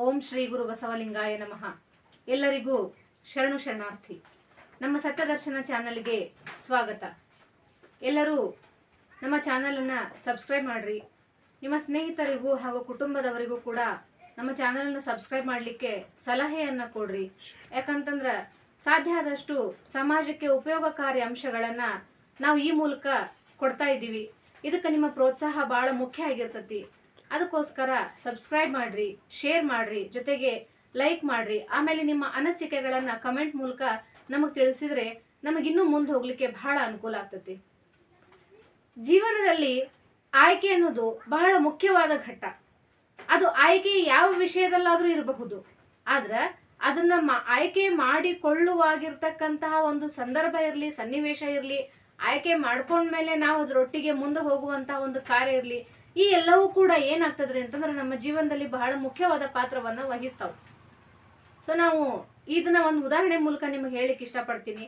ಓಂ ಶ್ರೀ ಗುರು ಬಸವಲಿಂಗಾಯ ನಮಃ. ಎಲ್ಲರಿಗೂ ಶರಣು ಶರಣಾರ್ಥಿ. ನಮ್ಮ ಸತ್ಯದರ್ಶನ ಚಾನಲ್ಗೆ ಸ್ವಾಗತ. ಎಲ್ಲರೂ ನಮ್ಮ ಚಾನಲನ್ನು ಸಬ್ಸ್ಕ್ರೈಬ್ ಮಾಡಿರಿ. ನಿಮ್ಮ ಸ್ನೇಹಿತರಿಗೂ ಹಾಗೂ ಕುಟುಂಬದವರಿಗೂ ಕೂಡ ನಮ್ಮ ಚಾನಲನ್ನು ಸಬ್ಸ್ಕ್ರೈಬ್ ಮಾಡಲಿಕ್ಕೆ ಸಲಹೆಯನ್ನು ಕೊಡ್ರಿ. ಯಾಕಂತಂದ್ರೆ ಸಾಧ್ಯ ಆದಷ್ಟು ಸಮಾಜಕ್ಕೆ ಉಪಯೋಗಕಾರಿ ಅಂಶಗಳನ್ನು ನಾವು ಈ ಮೂಲಕ ಕೊಡ್ತಾ ಇದ್ದೀವಿ. ಇದಕ್ಕೆ ನಿಮ್ಮ ಪ್ರೋತ್ಸಾಹ ಭಾಳ ಮುಖ್ಯ ಆಗಿರ್ತತಿ. ಅದಕ್ಕೋಸ್ಕರ ಸಬ್ಸ್ಕ್ರೈಬ್ ಮಾಡ್ರಿ ಶೇರ್ ಮಾಡ್ರಿ, ಜೊತೆಗೆ ಲೈಕ್ ಮಾಡ್ರಿ. ಆಮೇಲೆ ನಿಮ್ಮ ಅನಿಸಿಕೆಗಳನ್ನು ಕಮೆಂಟ್ ಮೂಲಕ ನಮಗೆ ತಿಳಿಸಿದ್ರೆ ನಮಗಿನ್ನೂ ಮುಂದೆ ಹೋಗ್ಲಿಕ್ಕೆ ಬಹಳ ಅನುಕೂಲ ಆಗ್ತತಿ. ಜೀವನದಲ್ಲಿ ಆಯ್ಕೆ ಅನ್ನೋದು ಬಹಳ ಮುಖ್ಯವಾದ ಘಟ್ಟ. ಅದು ಆಯ್ಕೆ ಯಾವ ವಿಷಯದಲ್ಲಾದರೂ ಇರಬಹುದು. ಆದ್ರೆ ಅದನ್ನ ಆಯ್ಕೆ ಮಾಡಿಕೊಳ್ಳುವಾಗಿರ್ತಕ್ಕಂತಹ ಒಂದು ಸಂದರ್ಭ ಇರಲಿ, ಸನ್ನಿವೇಶ ಇರಲಿ, ಆಯ್ಕೆ ಮಾಡ್ಕೊಂಡ್ಮೇಲೆ ನಾವು ಅದರೊಟ್ಟಿಗೆ ಮುಂದೆ ಹೋಗುವಂತಹ ಒಂದು ಕಾರ್ಯ ಇರಲಿ ಈ ಎಲ್ಲವೂ ಕೂಡ ಏನಾಗ್ತದ್ರಿ ಅಂತಂದ್ರೆ ನಮ್ಮ ಜೀವನದಲ್ಲಿ ಬಹಳ ಮುಖ್ಯವಾದ ಪಾತ್ರವನ್ನ ವಹಿಸ್ತಾವ. ಸೊ ನಾವು ಇದನ್ನ ಒಂದು ಉದಾಹರಣೆ ಮೂಲಕ ನಿಮಗೆ ಹೇಳಿಕ್ ಇಷ್ಟಪಡ್ತೀನಿ.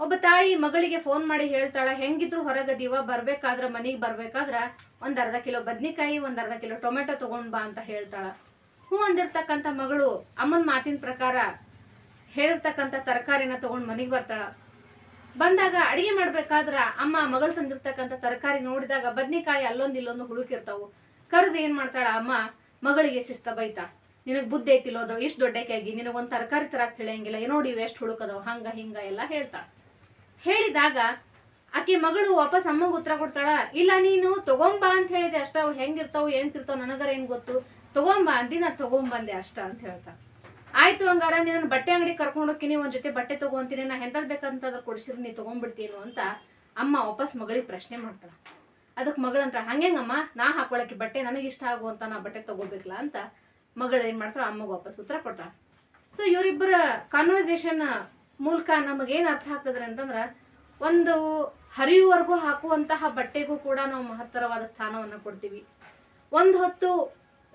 ಒಬ್ಬ ತಾಯಿ ಮಗಳಿಗೆ ಫೋನ್ ಮಾಡಿ ಹೇಳ್ತಾಳ, ಹೆಂಗಿದ್ರು ಹೊರಗದೀವ, ಬರ್ಬೇಕಾದ್ರ ಮನೆಗೆ ಬರ್ಬೇಕಾದ್ರ ಒಂದ್ ಅರ್ಧ ಕಿಲೋ ಬದ್ನಿಕಾಯಿ, ಒಂದ್ ಅರ್ಧ ಕಿಲೋ ಟೊಮೆಟೊ ತಗೊಂಡ್ ಬಾ ಅಂತ ಹೇಳ್ತಾಳ. ಹ್ಞೂ ಅಂದಿರ್ತಕ್ಕಂಥ ಮಗಳು ಅಮ್ಮನ ಮಾತಿನ ಪ್ರಕಾರ ಹೇಳಿರ್ತಕ್ಕಂಥ ತರಕಾರಿನ ತಗೊಂಡ್ ಮನೆಗೆ ಬರ್ತಾಳ. ಬಂದಾಗ ಅಡಿಗೆ ಮಾಡ್ಬೇಕಾದ್ರ ಅಮ್ಮ ಮಗಳು ತಂದಿರ್ತಕ್ಕಂಥ ತರಕಾರಿ ನೋಡಿದಾಗ ಬದ್ನಿಕಾಯಿ ಅಲ್ಲೊಂದು ಇಲ್ಲೊಂದು ಹುಡುಕಿರ್ತಾವು. ಕರೆದು ಏನ್ ಮಾಡ್ತಾಳ ಅಮ್ಮ? ಮಗಳಿಗೆ ಶಿಸ್ತ ಬೈತಾ. ನಿನಗ್ ಬುದ್ಧಿ ಐತಿಲ್ಲೋ ಅದು? ಇಷ್ಟು ದೊಡ್ಡಕ್ಕಾಗಿ ನಿನಗೊಂದು ತರಕಾರಿ ತರಕ್ ತಿಳಿಯಂಗಿಲ್ಲ. ಏನೋ ಇವ್ ಎಷ್ಟು ಹುಡುಕದವ್? ಹಂಗ, ಹಿಂಗ ಎಲ್ಲ ಹೇಳ್ತಾಳ ಹೇಳಿದಾಗ ಆಕೆ ಮಗಳು ವಾಪಸ್ ಅಮ್ಮಗ್ ಉತ್ತರ ಕೊಡ್ತಾಳ, ಇಲ್ಲ ನೀನು ತಗೊಂಬಾ ಅಂತ ಹೇಳಿದೆ ಅಷ್ಟ. ಅವು ಹೆಂಗಿರ್ತಾವ ಹೆಂಗಿರ್ತಾವ ನನಗರ ಏನ್ ಗೊತ್ತು? ತಗೊಂಬಾ ಅಂದಿ ನಾ ತಗೊಂಬಂದೆ ಅಷ್ಟ ಅಂತ ಹೇಳ್ತಾ. ಆಯ್ತು ಹಂಗಾರ ನೀನು ಬಟ್ಟೆ ಅಂಗಡಿ ಕರ್ಕೊಂಡು ಹೋಗ್ತೀನಿ ಒಂದ್ ಜೊತೆ ಬಟ್ಟೆ ತಗೊಂತೀನಿ ನಾ ಎಂತದ್ ಬೇಕಂತ ಅದ ಕೊಡಿಸಿದ್ರೆ ನೀ ತಗೊಂಡ್ಬಿಡ್ತೀನು ಅಂತ ಅಮ್ಮ ವಾಪಸ್ ಮಗಳಿಗೆ ಪ್ರಶ್ನೆ ಮಾಡ್ತಾಳ. ಅದಕ್ಕೆ ಮಗಳಂತ ಹಂಗೆಂಗಮ್ಮ, ನಾ ಹಾಕೊಳಕ್ಕೆ ಬಟ್ಟೆ ನನಗೆ ಇಷ್ಟ ಆಗುವಂತ ನಾ ಬಟ್ಟೆ ತಗೋಬೇಕಲ್ಲ ಅಂತ ಮಗಳು ಏನ್ ಮಾಡ್ತಾಳ, ಅಮ್ಮಗ್ ವಾಪಸ್ ಉತ್ತರ ಕೊಡ್ತಾಳ. ಸೊ ಇವರಿಬ್ಬರ ಕಾನ್ವರ್ಸೇಷನ್ ಮೂಲಕ ನಮಗೇನ್ ಅರ್ಥ ಆಗ್ತದ್ರೆ ಅಂತಂದ್ರ, ಒಂದು ಹರಿಯುವರೆಗೂ ಹಾಕುವಂತಹ ಬಟ್ಟೆಗೂ ಕೂಡ ನಾವು ಮಹತ್ತರವಾದ ಸ್ಥಾನವನ್ನ ಕೊಡ್ತೀವಿ. ಒಂದು ಹೊತ್ತು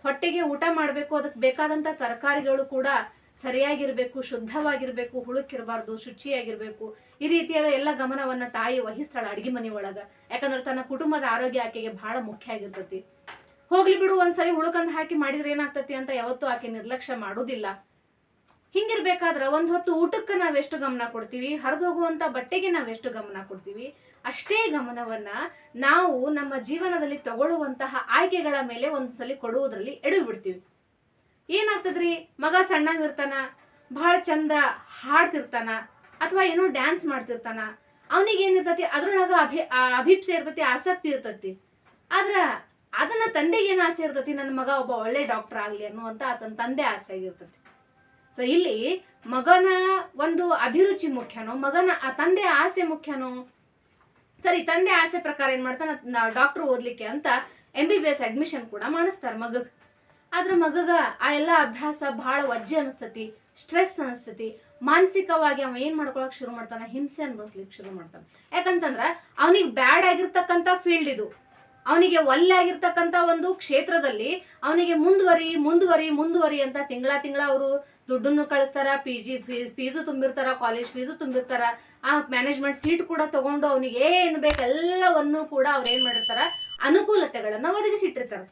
ಹೊಟ್ಟೆಗೆ ಊಟ ಮಾಡಬೇಕು, ಅದಕ್ಕೆ ಬೇಕಾದಂತ ತರಕಾರಿಗಳು ಕೂಡ ಸರಿಯಾಗಿರಬೇಕು, ಶುದ್ಧವಾಗಿರಬೇಕು ಹುಳುಕಿರಬಾರ್ದು ಶುಚಿಯಾಗಿರಬೇಕು. ಈ ರೀತಿಯಾದ ಎಲ್ಲ ಗಮನವನ್ನ ತಾಯಿ ವಹಿಸ್ತಾಳ ಅಡಿಗೆ ಮನೆ ಒಳಗ. ಯಾಕಂದ್ರೆ ತನ್ನ ಕುಟುಂಬದ ಆರೋಗ್ಯ ಆಕೆಗೆ ಬಹಳ ಮುಖ್ಯ ಆಗಿರ್ತತಿ. ಹೋಗ್ಲಿ ಬಿಡು ಒಂದ್ಸರಿ ಹುಳುಕಂದ್ ಹಾಕಿ ಮಾಡಿದ್ರೆ ಏನಾಗ್ತತಿ ಅಂತ ಯಾವತ್ತೂ ಆಕೆ ನಿರ್ಲಕ್ಷ್ಯ ಮಾಡೋದಿಲ್ಲ. ಹಿಂಗಿರ್ಬೇಕಾದ್ರ ಒಂದ್ ಹೊತ್ತು ಊಟಕ್ಕೆ ನಾವೆಷ್ಟು ಗಮನ ಕೊಡ್ತೀವಿ? ಹರಿದು ಹೋಗುವಂತ ಬಟ್ಟೆಗೆ ನಾವೆಷ್ಟು ಗಮನ ಕೊಡ್ತೀವಿ? ಅಷ್ಟೇ ಗಮನವನ್ನ ನಾವು ನಮ್ಮ ಜೀವನದಲ್ಲಿ ತಗೊಳ್ಳುವಂತಹ ಆಯ್ಕೆಗಳ ಮೇಲೆ ಒಂದ್ಸಲಿ ಕೊಡುವುದರಲ್ಲಿ ಎಡು ಬಿಡ್ತೀವಿ. ಏನಾಗ್ತದ್ರಿ? ಮಗ ಸಣ್ಣಗಿರ್ತಾನ ಬಹಳ ಚಂದ ಹಾಡ್ತಿರ್ತಾನ, ಅಥವಾ ಏನೋ ಡ್ಯಾನ್ಸ್ ಮಾಡ್ತಿರ್ತಾನ, ಅವನಿಗೆ ಏನಿರ್ತತಿ? ಅದ್ರೊಳಗ ಅಭಿ ಅಭಿಪ್ಸೆ ಇರ್ತತಿ, ಆಸಕ್ತಿ ಇರ್ತತಿ. ಆದ್ರ ಅದನ್ನ ತಂದೆಗೆ ಏನು ಆಸೆ ಇರ್ತತಿ? ನನ್ನ ಮಗ ಒಬ್ಬ ಒಳ್ಳೆ ಡಾಕ್ಟರ್ ಆಗ್ಲಿ ಅನ್ನುವಂತ ಆತನ ತಂದೆ ಆಸೆ ಆಗಿರ್ತತಿ. ಸೊ ಇಲ್ಲಿ ಮಗನ ಒಂದು ಅಭಿರುಚಿ ಮುಖ್ಯನೋ, ಮಗನ ಆ ತಂದೆ ಆಸೆ ಮುಖ್ಯನೋ? ಸರಿ, ತಂದೆ ಆಸೆ ಪ್ರಕಾರ ಏನ್ ಮಾಡ್ತಾನೆ? ಡಾಕ್ಟರ್ ಓದ್ಲಿಕ್ಕೆ ಅಂತ M B B S admission ಕೂಡ ಮಾಡಿಸ್ತಾರ ಮಗಗ್. ಆದ್ರ ಮಗಗ ಆ ಎಲ್ಲ ಅಭ್ಯಾಸ ಬಹಳ ವಜ್ಜೆ ಅನಿಸ್ತತಿ ಸ್ಟ್ರೆಸ್ ಅನಿಸ್ತತಿ. ಮಾನಸಿಕವಾಗಿ ಅವ ಏನ್ ಮಾಡ್ಕೊಳಕ್ ಶುರು ಮಾಡ್ತಾನ? ಹಿಂಸೆ ಅನ್ಭವಿಸ್ಲಿಕ್ಕೆ ಶುರು ಮಾಡ್ತಾನ. ಯಾಕಂತಂದ್ರ ಅವನಿಗೆ ಬ್ಯಾಡ್ ಆಗಿರ್ತಕ್ಕಂಥ ಫೀಲ್ಡ್ ಇದು. ಅವನಿಗೆ ಒಲ್ಲೆ ಆಗಿರ್ತಕ್ಕಂಥ ಒಂದು ಕ್ಷೇತ್ರದಲ್ಲಿ ಅವನಿಗೆ ಮುಂದುವರಿ ಮುಂದುವರಿ ಮುಂದುವರಿ ಅಂತ ತಿಂಗಳ ತಿಂಗಳ ಅವರು ದುಡ್ಡನ್ನು ಕಳಿಸ್ತಾರ ಪಿ ಜಿ ಫೀಸ್ ಫೀಸು ತುಂಬಿರ್ತಾರ ಕಾಲೇಜ್ ಫೀಸು ತುಂಬಿರ್ತಾರ, ಆ ಮ್ಯಾನೇಜ್ಮೆಂಟ್ ಸೀಟ್ ಕೂಡ ತಗೊಂಡು ಅವನಿಗೆ ಏನು ಬೇಕು ಎಲ್ಲವನ್ನೂ ಕೂಡ ಅವ್ರು ಏನು ಮಾಡಿರ್ತಾರ, ಅನುಕೂಲತೆಗಳನ್ನ ಒದಗಿಸಿಟ್ಟಿರ್ತಾರ.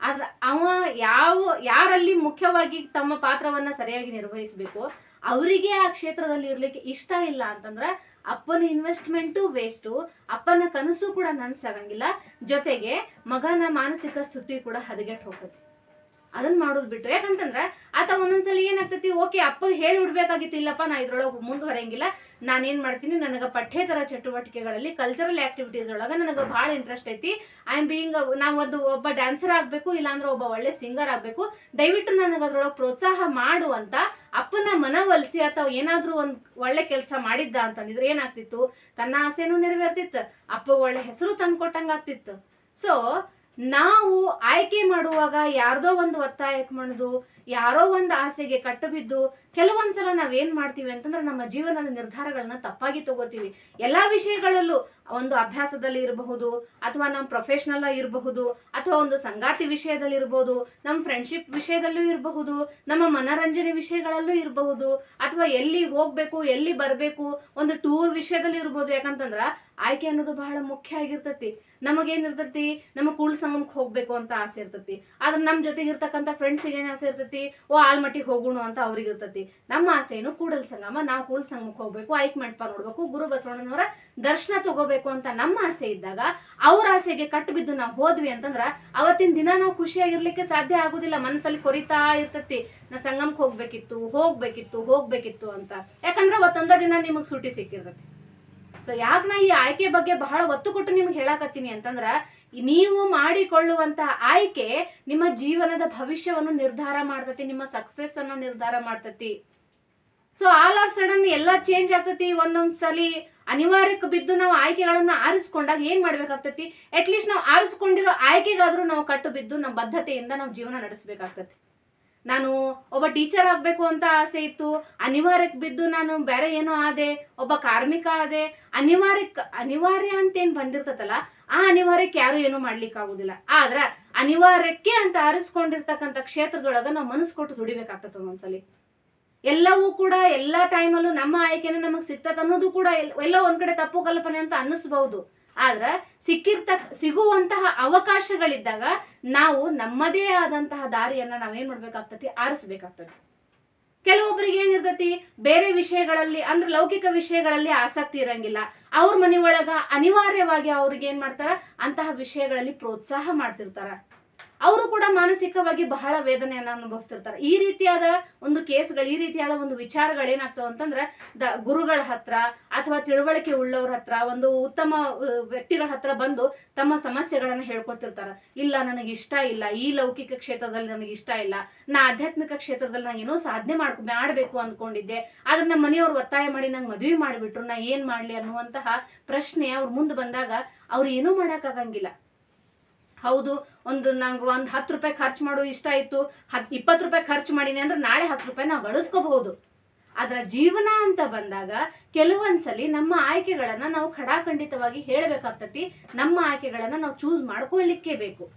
ಆದ್ರೆ ಅವ ಯಾವ, ಯಾರಲ್ಲಿ ಮುಖ್ಯವಾಗಿ ತಮ್ಮ ಪಾತ್ರವನ್ನ ಸರಿಯಾಗಿ ನಿರ್ವಹಿಸಬೇಕು, ಅವರಿಗೆ ಆ ಕ್ಷೇತ್ರದಲ್ಲಿ ಇರ್ಲಿಕ್ಕೆ ಇಷ್ಟ ಇಲ್ಲ ಅಂತಂದ್ರೆ ಅಪ್ಪನ ಇನ್ವೆಸ್ಟ್ಮೆಂಟು ವೇಸ್ಟು ಅಪ್ಪನ ಕನಸು ಕೂಡ ನನ್ಸಾಗಂಗಿಲ್ಲ, ಜೊತೆಗೆ ಮಗನ ಮಾನಸಿಕ ಸ್ಥಿತಿ ಕೂಡ ಹದಗೆಟ್ಟು ಹೋಗ್ತತಿ ಅದನ್ನ ಮಾಡೋದು ಬಿಟ್ಟು. ಯಾಕಂತಂದ್ರ ಆತ ಒಂದೊಂದ್ಸಲ ಏನಾಗ್ತತಿ, ಓಕೆ ಅಪ್ಪ ಹೇಳಿ ಬಿಡ್ಬೇಕಾಗಿತ್ತು ಇಲ್ಲಪ್ಪ, ನಾ ಇದ್ರೊಳಗೆ ಮುಂದುವರೆಯಂಗಿಲ್ಲ ನಾನೇನ್ ಮಾಡ್ತೀನಿ, ನನಗೆ ಪಠ್ಯೇತರ ಚಟುವಟಿಕೆಗಳಲ್ಲಿ ಕಲ್ಚರಲ್ ಆಕ್ಟಿವಿಟೀಸ್ ಒಳಗೆ ನನಗೆ ಭಾಳ ಇಂಟ್ರೆಸ್ಟ್ ಐತಿ. ಐ ಆಮ್ ಬೀಯಿಂಗ್ ನಾವು ಒಂದು ಒಬ್ಬ ಡ್ಯಾನ್ಸರ್ ಆಗಬೇಕು, ಇಲ್ಲಾಂದ್ರೆ ಒಬ್ಬ ಒಳ್ಳೆ ಸಿಂಗರ್ ಆಗಬೇಕು. ದಯವಿಟ್ಟು ನನಗೆ ಅದ್ರೊಳಗೆ ಪ್ರೋತ್ಸಾಹ ಮಾಡು ಅಂತ ಅಪ್ಪನ ಮನವೊಲಿಸಿ ಅಥವಾ ಏನಾದ್ರೂ ಒಂದು ಒಳ್ಳೆ ಕೆಲಸ ಮಾಡಿದ್ದ ಅಂತಂದಿದ್ರೆ ಏನಾಗ್ತಿತ್ತು? ತನ್ನ ಆಸೆನೂ ನೆರವೇರ್ತಿತ್ತು. ಅಪ್ಪ ಒಳ್ಳೆ ಹೆಸರು ತಂದ್ಕೊಟ್ಟಂಗಾಗ್ತಿತ್ತು. ಸೊ ನಾವು ಆಯ್ಕೆ ಮಾಡುವಾಗ ಯಾರ್ದೋ ಒಂದು ಒತ್ತಾಯಕ್ಕೆ ಮಾಡುದು ಯಾರೋ ಒಂದು ಆಸೆಗೆ ಕಟ್ಟು ಬಿದ್ದು ಕೆಲವೊಂದ್ಸಲ ನಾವೇನ್ ಮಾಡ್ತೀವಿ ಅಂತಂದ್ರೆ ನಮ್ಮ ಜೀವನದ ನಿರ್ಧಾರಗಳನ್ನ ತಪ್ಪಾಗಿ ತಗೋತೀವಿ. ಎಲ್ಲಾ ವಿಷಯಗಳಲ್ಲೂ ಒಂದು ಅಭ್ಯಾಸದಲ್ಲಿ ಇರಬಹುದು, ಅಥವಾ ನಮ್ಮ ಪ್ರೊಫೆಷನಲ್ ಇರಬಹುದು, ಅಥವಾ ಒಂದು ಸಂಗಾತಿ ವಿಷಯದಲ್ಲಿ ಇರಬಹುದು ನಮ್ಮ ಫ್ರೆಂಡ್ಶಿಪ್ ವಿಷಯದಲ್ಲೂ ಇರಬಹುದು, ನಮ್ಮ ಮನರಂಜನೆ ವಿಷಯಗಳಲ್ಲೂ ಇರಬಹುದು, ಅಥವಾ ಎಲ್ಲಿ ಹೋಗ್ಬೇಕು, ಎಲ್ಲಿ ಬರಬೇಕು, ಒಂದು ಟೂರ್ ವಿಷಯದಲ್ಲಿ ಇರಬಹುದು ಯಾಕಂತಂದ್ರ ಆಯ್ಕೆ ಅನ್ನೋದು ಬಹಳ ಮುಖ್ಯ ಆಗಿರ್ತತಿ. ನಮಗೇನಿರ್ತತಿ? ನಮ್ಮ ಕೂಳ್ ಸಂಗಮಕ್ಕೆ ಹೋಗ್ಬೇಕು ಅಂತ ಆಸೆ ಇರ್ತತಿ. ಆದ್ರೆ ನಮ್ಮ ಜೊತೆಗೆ ಇರ್ತಕ್ಕಂಥ ಫ್ರೆಂಡ್ಸಿಗೆ ಏನ್ ಆಸೆ ಇರ್ತತಿ? ಓ ಆಲ್ಮಟ್ಟಿಗೆ ಹೋಗೋಣ ಅಂತ ಅವ್ರಿಗೆ ಇರ್ತತಿ ನಮ್ಮ ಆಸೆ ಏನು? ಕೂಡಲ್ ಸಂಗಮ. ನಾವು ಕೂಳ್ ಸಂಗಮಕ್ಕೆ ಹೋಗ್ಬೇಕು ಐಕ್ ಮಂಟಪ ನೋಡ್ಬೇಕು, ಗುರು ಬಸವಣ್ಣನವರ ದರ್ಶನ ತಗೋಬೇಕು ಅಂತ ನಮ್ಮ ಆಸೆ ಇದ್ದಾಗ, ಅವ್ರ ಆಸೆಗೆ ಕಟ್ಟು ಬಿದ್ದು ನಾವು ಹೋದ್ವಿ ಅಂತಂದ್ರ, ಅವತ್ತಿನ ದಿನ ನಾವು ಖುಷಿಯಾಗಿರ್ಲಿಕ್ಕೆ ಸಾಧ್ಯ ಆಗುದಿಲ್ಲ. ಮನಸ್ಸಲ್ಲಿ ಕೊರಿತಾ ಇರ್ತತಿ. ನಾ ಸಂಗಮಕ್ಕೆ ಹೋಗ್ಬೇಕಿತ್ತು ಹೋಗ್ಬೇಕಿತ್ತು ಹೋಗ್ಬೇಕಿತ್ತು ಅಂತ. ಯಾಕಂದ್ರೆ ಅವತ್ತೊಂದ ದಿನ ನಿಮಗ್ ಸೂಟಿ ಸಿಕ್ಕಿರ್ತತಿ. ಸೊ ಯಾಕೆ ನಾ ಈ ಆಯ್ಕೆ ಬಗ್ಗೆ ಬಹಳ ಒತ್ತು ಕೊಟ್ಟು ನಿಮ್ಗೆ ಹೇಳಾಕತ್ತೀನಿ ಅಂತಂದ್ರ, ನೀವು ಮಾಡಿಕೊಳ್ಳುವಂತ ಆಯ್ಕೆ ನಿಮ್ಮ ಜೀವನದ ಭವಿಷ್ಯವನ್ನು ನಿರ್ಧಾರ ಮಾಡ್ತತಿ, ನಿಮ್ಮ ಸಕ್ಸಸ್ ಅನ್ನ ನಿರ್ಧಾರ ಮಾಡ್ತತಿ. ಸೊ ಆಲ್ ಆಫ್ ಸಡನ್ ಎಲ್ಲ ಚೇಂಜ್ ಆಗ್ತತಿ ಒಂದೊಂದ್ಸಲಿ ಅನಿವಾರ್ಯಕ್ಕೆ ಬಿದ್ದು ನಾವು ಆಯ್ಕೆಗಳನ್ನ ಆರಿಸ್ಕೊಂಡಾಗ ಏನ್ ಮಾಡ್ಬೇಕಾಗ್ತತಿ? ಅಟ್ಲೀಸ್ಟ್ ನಾವು ಆರಿಸ್ಕೊಂಡಿರೋ ಆಯ್ಕೆಗಾದ್ರೂ ನಾವು ಕಟ್ಟು ಬಿದ್ದು ನಮ್ಮ ಬದ್ಧತೆಯಿಂದ ನಾವು ಜೀವನ ನಡೆಸಬೇಕಾಗ್ತತಿ. ನಾನು ಒಬ್ಬ ಟೀಚರ್ ಆಗ್ಬೇಕು ಅಂತ ಆಸೆ ಇತ್ತು. ಅನಿವಾರ್ಯಕ್ಕೆ ಬಿದ್ದು ನಾನು ಬೇರೆ ಏನೋ ಆದೆ, ಒಬ್ಬ ಕಾರ್ಮಿಕ ಆದೆ. ಅನಿವಾರ್ಯಕ್ಕೆ ಅನಿವಾರ್ಯ ಅಂತ ಏನ್ ಬಂದಿರ್ತತಲ್ಲ, ಆ ಅನಿವಾರ್ಯಕ್ಕೆ ಯಾರು ಏನು ಮಾಡ್ಲಿಕ್ಕೆ ಆಗುದಿಲ್ಲ ಆದ್ರ ಅನಿವಾರ್ಯಕ್ಕೆ ಅಂತ ಆರಿಸ್ಕೊಂಡಿರ್ತಕ್ಕಂಥ ಕ್ಷೇತ್ರದೊಳಗ ನಾವು ಮನಸ್ಸು ಕೊಟ್ಟು ದುಡಿಬೇಕಾಗ್ತದ ಒಂದ್ಸಲಿ. ಎಲ್ಲವೂ ಕೂಡ ಎಲ್ಲಾ ಟೈಮಲ್ಲೂ ನಮ್ಮ ಆಯ್ಕೆನ ನಮಗ್ ಸಿಗ್ತದೆ ಅನ್ನೋದು ಕೂಡ ಎಲ್ಲೋ ಎಲ್ಲ ಒಂದ್ ಕಡೆ ತಪ್ಪು ಕಲ್ಪನೆ ಅಂತ ಅನ್ನಿಸ್ಬಹುದು ಆದ್ರ ಸಿಕ್ಕಿರ್ತ ಸಿಗುವಂತಹ ಅವಕಾಶಗಳಿದ್ದಾಗ ನಾವು ನಮ್ಮದೇ ಆದಂತಹ ದಾರಿಯನ್ನ ನಾವೇನ್ ಮಾಡ್ಬೇಕಾಗ್ತತಿ? ಆರಿಸ್ಬೇಕಾಗ್ತತಿ. ಕೆಲವೊಬ್ಬರಿಗೆ ಏನಿರ್ತತಿ? ಬೇರೆ ವಿಷಯಗಳಲ್ಲಿ, ಅಂದ್ರೆ ಲೌಕಿಕ ವಿಷಯಗಳಲ್ಲಿ ಆಸಕ್ತಿ ಇರಂಗಿಲ್ಲ. ಅವ್ರ ಮನೆಯೊಳಗ ಅನಿವಾರ್ಯವಾಗಿ ಅವ್ರಿಗೆ ಏನ್ ಮಾಡ್ತಾರ? ಅಂತಹ ವಿಷಯಗಳಲ್ಲಿ ಪ್ರೋತ್ಸಾಹ ಮಾಡ್ತಿರ್ತಾರ. ಅವರು ಕೂಡ ಮಾನಸಿಕವಾಗಿ ಬಹಳ ವೇದನೆಯನ್ನ ಅನುಭವಿಸ್ತಿರ್ತಾರೆ. ಈ ರೀತಿಯಾದ ಒಂದು ಕೇಸ್ಗಳು, ಈ ರೀತಿಯಾದ ಒಂದು ವಿಚಾರಗಳು ಏನಾಗ್ತಾವ ಅಂತಂದ್ರೆ, ದ ಗುರುಗಳ ಹತ್ರ ಅಥವಾ ತಿಳುವಳಿಕೆ ಉಳ್ಳವ್ರ ಹತ್ರ, ಒಂದು ಉತ್ತಮ ವ್ಯಕ್ತಿಗಳ ಹತ್ರ ಬಂದು ತಮ್ಮ ಸಮಸ್ಯೆಗಳನ್ನ ಹೇಳ್ಕೊಡ್ತಿರ್ತಾರ. ಇಲ್ಲ ನನಗೆ ಇಷ್ಟ ಇಲ್ಲ, ಈ ಲೌಕಿಕ ಕ್ಷೇತ್ರದಲ್ಲಿ ನನಗೆ ಇಷ್ಟ ಇಲ್ಲ, ನಾ ಆಧ್ಯಾತ್ಮಿಕ ಕ್ಷೇತ್ರದಲ್ಲಿ ನಾ ಏನೋ ಸಾಧನೆ ಮಾಡ್ಕೊ, ಮಾಡಬೇಕು ಅನ್ಕೊಂಡಿದ್ದೆ, ಆದ್ರೆ ನಮ್ಮ ಮನೆಯವ್ರು ಒತ್ತಾಯ ಮಾಡಿ ನಂಗೆ ಮದುವೆ ಮಾಡಿಬಿಟ್ರು, ನಾ ಏನ್ ಮಾಡ್ಲಿ ಅನ್ನುವಂತಹ ಪ್ರಶ್ನೆ ಅವ್ರ ಮುಂದೆ ಬಂದಾಗ ಅವ್ರು ಏನೂ ಮಾಡಕ್ಕಾಗಂಗಿಲ್ಲ ಹೌದು, ಒಂದು ನಂಗೆ ಒಂದು ಹತ್ತು ರೂಪಾಯಿ ಖರ್ಚು ಮಾಡೋ ಇಷ್ಟ ಇತ್ತು ಹತ್, ಇಪ್ಪತ್ತು ರೂಪಾಯಿ ಖರ್ಚು ಮಾಡೀನಿ ಅಂದ್ರೆ ನಾಳೆ ಹತ್ತು ರೂಪಾಯಿ ನಾವು ಗಳಿಸ್ಕೋಬಹುದು. ಅದರ ಜೀವನ ಅಂತ ಬಂದಾಗ ಕೆಲವೊಂದ್ಸಲಿ ನಮ್ಮ ಆಯ್ಕೆಗಳನ್ನ ನಾವು ಖಡಾಖಂಡಿತವಾಗಿ ಹೇಳಬೇಕಾಗ್ತತಿ. ನಮ್ಮ ಆಯ್ಕೆಗಳನ್ನ ನಾವು ಚೂಸ್ ಮಾಡ್ಕೊಳ್ಳಿಕ್ಕೆ ಬೇಕು.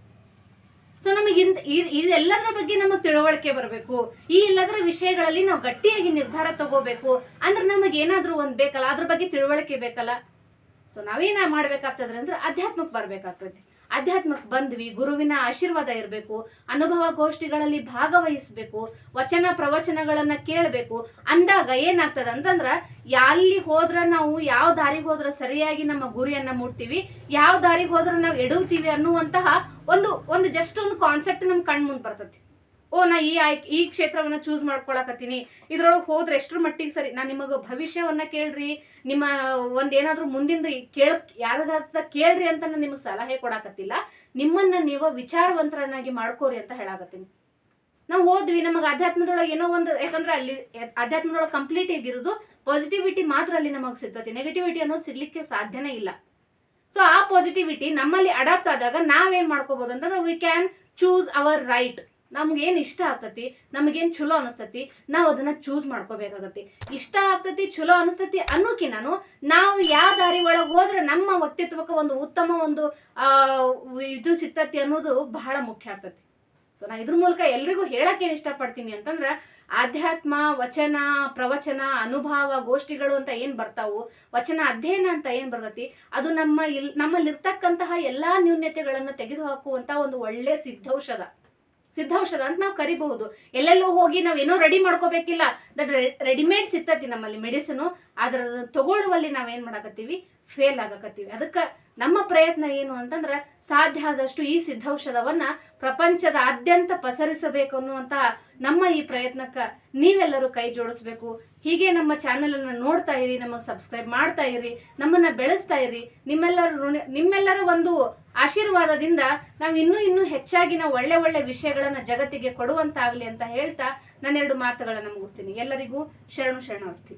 ಸೊ ನಮಗೆ ಇಂತ ಇದೆಲ್ಲದರ ಬಗ್ಗೆ ನಮಗೆ ತಿಳುವಳಿಕೆ ಬರಬೇಕು. ಈ ಎಲ್ಲದರ ವಿಷಯಗಳಲ್ಲಿ ನಾವು ಗಟ್ಟಿಯಾಗಿ ನಿರ್ಧಾರ ತಗೋಬೇಕು. ಅಂದ್ರೆ ನಮಗೆ ಏನಾದರೂ ಒಂದ್ ಬೇಕಲ್ಲ, ಅದ್ರ ಬಗ್ಗೆ ತಿಳುವಳಿಕೆ ಬೇಕಲ್ಲ. ಸೊ ನಾವೇನ ಮಾಡ್ಬೇಕಾಗ್ತದ್ರೆ ಅಂದ್ರೆ ಅಧ್ಯಾತ್ಮಕ್ಕೆ ಬರ್ಬೇಕಾಗ್ತದೆ. ಅಧ್ಯಾತ್ಮಕ್ಕೆ ಬಂದ್ವಿ, ಗುರುವಿನ ಆಶೀರ್ವಾದ ಇರಬೇಕು, ಅನುಭವ ಗೋಷ್ಠಿಗಳಲ್ಲಿ ಭಾಗವಹಿಸಬೇಕು, ವಚನ ಪ್ರವಚನಗಳನ್ನ ಕೇಳಬೇಕು, ಅಂದಾಗ ಏನಾಗ್ತದೆ ಅಂತಂದ್ರ ಎಲ್ಲಿ ಹೋದ್ರ ನಾವು ಯಾವ ದಾರಿಗೆ ಹೋದ್ರ ಸರಿಯಾಗಿ ನಮ್ಮ ಗುರಿಯನ್ನ ಮುಟ್ತೀವಿ, ಯಾವ ದಾರಿಗೆ ಹೋದ್ರ ನಾವು ಎಡುತ್ತೀವಿ ಅನ್ನುವಂತಹ ಒಂದು ಒಂದು ಜಸ್ಟ್ ಒಂದು ಕಾನ್ಸೆಪ್ಟ್ ನಮ್ಮ ಕಣ್ ಮುಂದ್ ಬರ್ತತಿ. ಓ, ನಾ ಈ ಆಯ್ಕೆ ಈ ಕ್ಷೇತ್ರವನ್ನ ಚೂಸ್ ಮಾಡ್ಕೊಳಕತ್ತೀನಿ. ಇದ್ರೊಳಗೆ ಹೋದ್ರೆ ಎಷ್ಟ್ರ ಮಟ್ಟಿಗೆ ಸರಿ. ನಾ ನಿಮಗೆ ಭವಿಷ್ಯವನ್ನ ಕೇಳ್ರಿ. ನಿಮ್ಮ ಒಂದೇನಾದ್ರೂ ಮುಂದಿಂದ ಕೇಳ ಯಾರದ ಕೇಳ್ರಿ ಅಂತ ನಾನು ನಿಮಗೆ ಸಲಹೆ ಕೊಡಾಕತ್ತಿಲ್ಲ. ನಿಮ್ಮನ್ನ ನೀವು ವಿಚಾರವಂತರನ್ನಾಗಿ ಮಾಡ್ಕೋರಿ ಅಂತ ಹೇಳಾಕತ್ತೀನಿ. ನಾವು ಹೋದ್ವಿ. ನಮಗೆ ಅಧ್ಯಾತ್ಮದೊಳಗೆ ಏನೋ ಒಂದು, ಯಾಕಂದ್ರೆ ಅಲ್ಲಿ, ಅಧ್ಯಾತ್ಮದೊಳಗೆ ಕಂಪ್ಲೀಟ್ ಆಗಿರೋದು ಪಾಸಿಟಿವಿಟಿ ಮಾತ್ರ ಅಲ್ಲಿ ನಮಗೆ ಸಿಗ್ತತಿ. ನೆಗೆಟಿವಿಟಿ ಅನ್ನೋದು ಸಿಗ್ಲಿಕ್ಕೆ ಸಾಧ್ಯನೇ ಇಲ್ಲ. ಸೊ ಆ ಪಾಸಿಟಿವಿಟಿ ನಮ್ಮಲ್ಲಿ ಅಡಾಪ್ಟ್ ಆದಾಗ ನಾವೇನ್ ಮಾಡ್ಕೋಬಹುದು ಅಂತಂದ್ರೆ we can choose our right ನಮ್ಗೇನ್ ಇಷ್ಟ ಆಗ್ತತಿ? ನಮಗೇನು ಚಲೋ ಅನಿಸ್ತತಿ? ನಾವು ಅದನ್ನ ಚೂಸ್ ಮಾಡ್ಕೋಬೇಕಾಗತ್ತೆ. ಇಷ್ಟ ಆಗ್ತತಿ, ಚಲೋ ಅನಿಸ್ತತಿ ಅನ್ನೋಕಿನಾನು ನಾವು ಯಾವ ದಾರಿ ಒಳಗೆ ಹೋದ್ರೆ ನಮ್ಮ ವ್ಯಕ್ತಿತ್ವಕ್ಕೆ ಒಂದು ಉತ್ತಮ ಒಂದು ಇದು ಸಿಗ್ತತಿ ಅನ್ನೋದು ಬಹಳ ಮುಖ್ಯ ಆಗ್ತತಿ. ಸೊ ನಾ ಇದ್ರ ಮೂಲಕ ಎಲ್ರಿಗೂ ಹೇಳಕ್ ಏನ್ ಇಷ್ಟಪಡ್ತೀನಿ ಅಂತಂದ್ರೆ, ಆಧ್ಯಾತ್ಮ, ವಚನ, ಪ್ರವಚನ, ಅನುಭವ, ಗೋಷ್ಠಿಗಳು ಅಂತ ಏನ್ ಬರ್ತಾವು, ವಚನ ಅಧ್ಯಯನ ಅಂತ ಏನ್ ಬರ್ತತಿ, ಅದು ನಮ್ಮ ಇಲ್, ನಮ್ಮಲ್ಲಿರ್ತಕ್ಕಂತಹ ಎಲ್ಲಾ ನ್ಯೂನ್ಯತೆಗಳನ್ನ ತೆಗೆದುಹಾಕುವಂತ ಒಂದು ಒಳ್ಳೆ ಸಿದ್ಧೌಷಧ. ಸಿದ್ಧೌಷಧ ಅಂತ ನಾವು ಕರಿಬಹುದು. ಎಲ್ಲೆಲ್ಲೋ ಹೋಗಿ ನಾವು ಏನೋ ರೆಡಿ ಮಾಡ್ಕೋಬೇಕಿಲ್ಲ ದಟ್ ರೆಡಿಮೇಡ್ ಸಿಗ್ತತಿ ನಮ್ಮಲ್ಲಿ ಮೆಡಿಸಿನ್ ಆದ್ರೆ ತಗೊಳ್ಳುವಲ್ಲಿ ತಗೊಳ್ಳುವಲ್ಲಿ ನಾವೇನ್ ಮಾಡಾಕತ್ತೀವಿ? ಫೇಲ್ ಆಗಕತ್ತೀವಿ. ಅದಕ್ಕ ನಮ್ಮ ಪ್ರಯತ್ನ ಏನು ಅಂತಂದ್ರೆ ಸಾಧ್ಯ ಆದಷ್ಟು ಈ ಸಿದ್ಧೌಷಧವನ್ನ ಪ್ರಪಂಚದಾದ್ಯಂತ ಪಸರಿಸಬೇಕು ಅನ್ನುವಂತ ನಮ್ಮ ಈ ಪ್ರಯತ್ನಕ್ಕೆ ನೀವೆಲ್ಲರೂ ಕೈ ಜೋಡಿಸ್ಬೇಕು. ಹೀಗೆ ನಮ್ಮ ಚಾನೆಲ್ ಅನ್ನ ನೋಡ್ತಾ ಇರಿ, ನಮಗೆ ಸಬ್ಸ್ಕ್ರೈಬ್ ಮಾಡ್ತಾ ಇರಿ, ನಮ್ಮನ್ನ ಬೆಳೆಸ್ತಾ ಇರಿ. ನಿಮ್ಮೆಲ್ಲರ ನಿಮ್ಮೆಲ್ಲರ ಒಂದು ಆಶೀರ್ವಾದದಿಂದ ನಾವು ಇನ್ನೂ ಇನ್ನೂ ಹೆಚ್ಚಾಗಿ ನಾವು ಒಳ್ಳೆ ಒಳ್ಳೆ ವಿಷಯಗಳನ್ನ ಜಗತ್ತಿಗೆ ಕೊಡುವಂತಾಗ್ಲಿ ಅಂತ ಹೇಳ್ತಾ ನಾನೆರಡು ಮಾತುಗಳನ್ನ ಮುಗಿಸ್ತೀನಿ. ಎಲ್ಲರಿಗೂ ಶರಣು ಶರಣಾರ್ಥಿ.